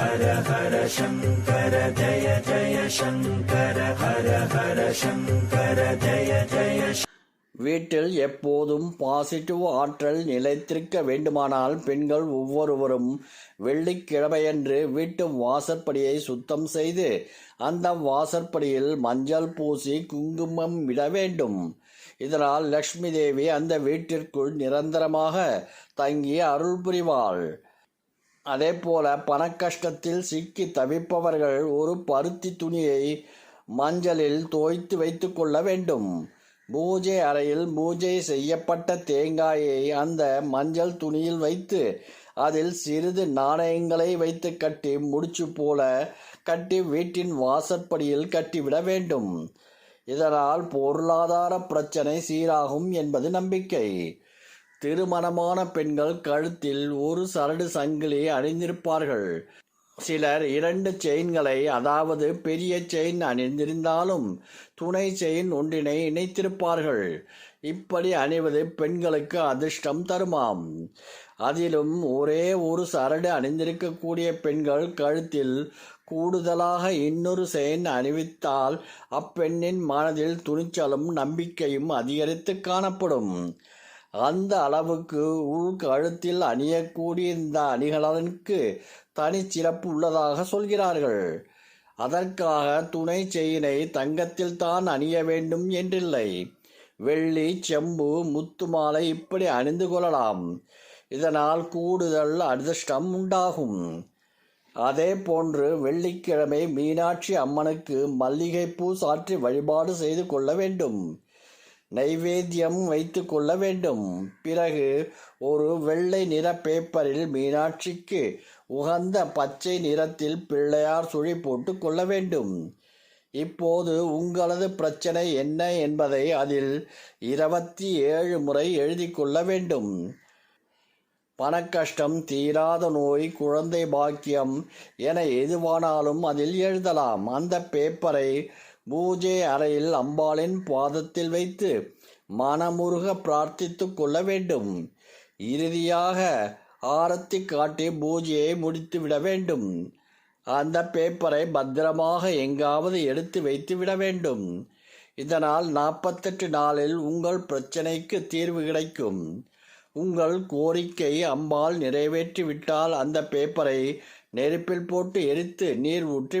ஹர ஹர சங்கர ஜய ஜய சங்கர ஹர ஹர சங்கர ஜய ஜய வீட்டில் எப்போதும் பாசிட்டிவ் ஆற்றல் நிலைத்திருக்க வேண்டுமானால் பெண்கள் ஒவ்வொருவரும் வெள்ளிக்கிழமையன்று வீட்டு வாசற்படியை சுத்தம் செய்து அந்த வாசற்படியில் மஞ்சள் பூசி குங்குமம் விட வேண்டும். இதனால் லக்ஷ்மி தேவி அந்த வீட்டிற்குள் நிரந்தரமாக தங்கி அருள் புரிவாள். அதே போல பணக்கஷ்டத்தில் சிக்கி தவிப்பவர்கள் ஒரு பருத்தி துணியை மஞ்சளில் தோய்த்து வைத்து கொள்ள வேண்டும். பூஜை அறையில் பூஜை செய்யப்பட்ட தேங்காயை அந்த மஞ்சள் துணியில் வைத்து அதில் சிறிது நாணயங்களை வைத்து கட்டி முடிச்சு போல கட்டி வீட்டின் வாசற்படியில் கட்டிவிட வேண்டும். இதனால் பொருளாதார பிரச்சனை சீராகும் என்பது நம்பிக்கை. திருமணமான பெண்கள் கழுத்தில் ஒரு சரடு சங்கிலி அணிந்திருப்பார்கள். சிலர் இரண்டு செயின்களை அதாவது பெரிய செயின் அணிந்திருந்தாலும் துணை செயின் ஒன்றினை இணைத்திருப்பார்கள். இப்படி அணிவது பெண்களுக்கு அதிர்ஷ்டம் தருமாம். அதிலும் ஒரே ஒரு சரடு அணிந்திருக்கக்கூடிய பெண்கள் கழுத்தில் கூடுதலாக இன்னொரு செயின் அணிவித்தால் அப்பெண்ணின் மனதில் துணிச்சலும் நம்பிக்கையும் அதிகரித்து காணப்படும். அந்த அளவுக்கு உள் கழுத்தில் அணியக்கூடிய இந்த அணிகலனுக்கு தனிச்சிறப்பு உள்ளதாக சொல்கிறார்கள். அதற்காக துணை செயினை தங்கத்தில் தான் அணிய வேண்டும் என்றில்லை. வெள்ளி செம்பு முத்து மாலை இப்படி அணிந்து கொள்ளலாம். இதனால் கூடுதல் அதிர்ஷ்டம் உண்டாகும். அதே போன்று வெள்ளிக்கிழமை மீனாட்சி அம்மனுக்கு மல்லிகைப்பூ சாற்றி வழிபாடு செய்து கொள்ள வேண்டும். நைவேத்தியம் வைத்து கொள்ள வேண்டும். பிறகு ஒரு வெள்ளை நிற பேப்பரில் மீனாட்சிக்கு உகந்த பச்சை நிறத்தில் பிள்ளையார் சுழி போட்டு கொள்ள வேண்டும். இப்போது உங்களது பிரச்சனை என்ன என்பதை அதில் இருபத்தி ஏழு முறை எழுதி கொள்ள வேண்டும். பணக்கஷ்டம் தீராத நோய் குழந்தை பாக்கியம் என எதுவானாலும் அதில் எழுதலாம். அந்த பேப்பரை பூஜை அறையில் அம்பாளின் பாதத்தில் வைத்து மனமுருக பிரார்த்தித்து கொள்ள வேண்டும். இறுதியாக ஆரத்தி காட்டி பூஜையை முடித்து விட வேண்டும். அந்த பேப்பரை பத்திரமாக எங்காவது எடுத்து வைத்து விட வேண்டும். இதனால் நாற்பத்தெட்டு நாளில் உங்கள் பிரச்சனைக்கு தீர்வு கிடைக்கும். உங்கள் கோரிக்கை அம்பாள் நிறைவேற்றிவிட்டால் அந்த பேப்பரை நெருப்பில் போட்டு எரித்து நீர் ஊற்றி